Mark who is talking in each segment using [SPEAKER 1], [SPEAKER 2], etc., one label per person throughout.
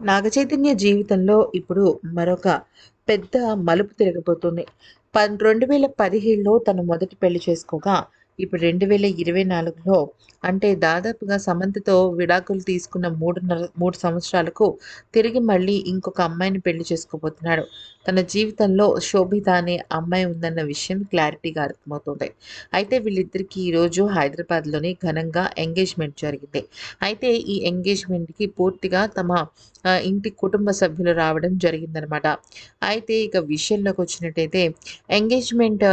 [SPEAKER 1] నాగచైతన్య జీవితంలో ఇప్పుడు మరొక పెద్ద మలుపు తిరగబోతుంది. పన్ రెండు వేల పదిహేడులో తను మొదటి పెళ్ళి చేసుకోగా ఇప్పుడు రెండు వేల ఇరవై నాలుగులో అంటే దాదాపుగా సమంతతో విడాకులు తీసుకున్న మూడున్నర మూడు సంవత్సరాలకు తిరిగి మళ్ళీ ఇంకొక అమ్మాయిని పెళ్ళి చేసుకోబోతున్నాడు. తన జీవితంలో శోభిత అనే అమ్మాయి ఉందన్న విషయం క్లారిటీగా అర్థమవుతుంది. అయితే వీళ్ళిద్దరికీ ఈరోజు హైదరాబాద్లోని ఘనంగా ఎంగేజ్మెంట్ జరిగింది. అయితే ఈ ఎంగేజ్మెంట్కి పూర్తిగా తమ ఇంటి కుటుంబ సభ్యులు రావడం జరిగిందనమాట అయితే ఇక విషయంలోకి వచ్చినట్టయితే ఎంగేజ్మెంట్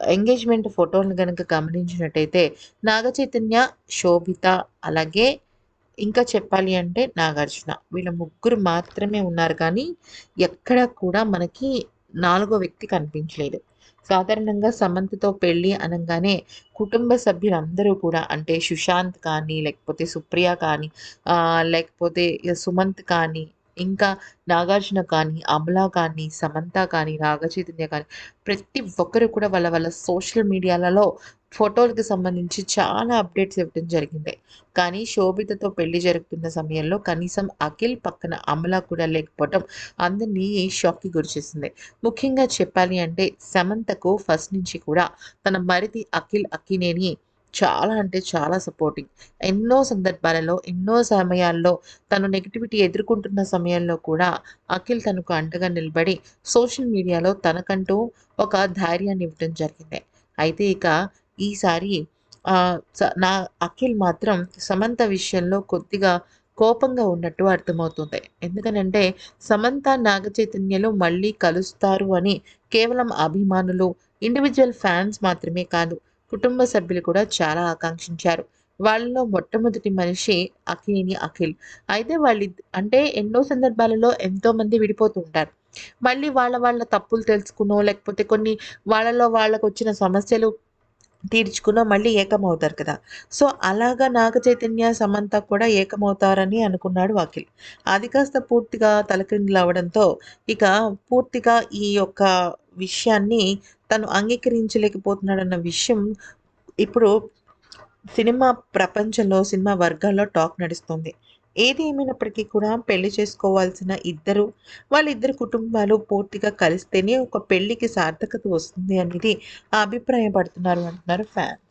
[SPEAKER 1] ఎంగేజ్మెంట్ ఫోటోలను కనుక గమనించినట్టయితే నాగ చైతన్య శోభిత అలాగే ఇంకా చెప్పాలి అంటే నాగార్జున. వీళ్ళ ముగ్గురు మాత్రమే ఉన్నారు కానీ ఎక్కడ కూడా మనకి నాలుగో వ్యక్తి కనిపించలేదు. సాధారణంగా సమంతతో పెళ్ళి అనగానే కుటుంబ సభ్యులందరూ కూడా అంటే సుశాంత్ కానీ లేకపోతే సుప్రియ కానీ లేకపోతే సుమంత్ కానీ ఇంకా నాగార్జున కానీ అమలా కానీ సమంత కానీ నాగచైతన్య కానీ ప్రతి ఒక్కరు కూడా వాళ్ళ వాళ్ళ సోషల్ మీడియాలలో ఫోటోలకు సంబంధించి చాలా అప్డేట్స్ ఇవ్వడం జరిగింది. కానీ శోభితతో పెళ్ళి జరుగుతున్న సమయంలో కనీసం అఖిల్ పక్కన అమల కూడా లేకపోవడం అందరినీ షాక్కి గురిచేసింది ముఖ్యంగా చెప్పాలి అంటే సమంతకు ఫస్ట్ నుంచి కూడా తన మరిది అఖిల్ అక్కినేని చాలా అంటే చాలా సపోర్టింగ్ ఎన్నో సందర్భాలలో ఎన్నో సమయాల్లో తను నెగిటివిటీ ఎదుర్కొంటున్న సమయంలో కూడా అఖిల్ తనకు అంటగా నిలబడి సోషల్ మీడియాలో తనకంటూ ఒక ధైర్యాన్ని ఇవ్వడం జరిగింది. అయితే ఇక ఈసారి నా అఖిల్ మాత్రం సమంత విషయంలో కొద్దిగా కోపంగా ఉన్నట్టు అర్థమవుతుంది. ఎందుకనంటే సమంత నాగ చైతన్యలు మళ్ళీ కలుస్తారు అని కేవలం అభిమానులు ఇండివిజువల్ ఫ్యాన్స్ మాత్రమే కాదు కుటుంబ సభ్యులు కూడా చాలా ఆకాంక్షించారు. వాళ్ళలో మొట్టమొదటి మనిషి అఖిలిని అఖిల్. అయితే వాళ్ళు అంటే ఎన్నో సందర్భాలలో ఎంతో మంది విడిపోతూ ఉంటారు. మళ్ళీ వాళ్ళ వాళ్ళ తప్పులు తెలుసుకునో లేకపోతే కొన్ని వాళ్ళలో వాళ్ళకు వచ్చిన సమస్యలు తీర్చుకునో మళ్ళీ ఏకమవుతారు కదా. సో అలాగా నాగ చైతన్య సమంత కూడా ఏకమవుతారని అనుకున్నాడు అఖిల్. అది కాస్త పూర్తిగా తలకిందులు అవడంతో ఇక పూర్తిగా ఈ యొక్క విషయాన్ని తను అంగీకరించలేకపోతున్నాడన్న విషయం ఇప్పుడు సినిమా ప్రపంచంలో సినిమా వర్గాల్లో టాక్ నడుస్తుంది. ఏది ఏమైనప్పటికీ కూడా పెళ్ళి చేసుకోవాల్సిన ఇద్దరు వాళ్ళిద్దరు కుటుంబాలు పూర్తిగా కలిస్తేనే ఒక పెళ్ళికి సార్థకత వస్తుంది అనేది అభిప్రాయపడుతున్నారు అంటున్నారు ఫ్యాన్స్.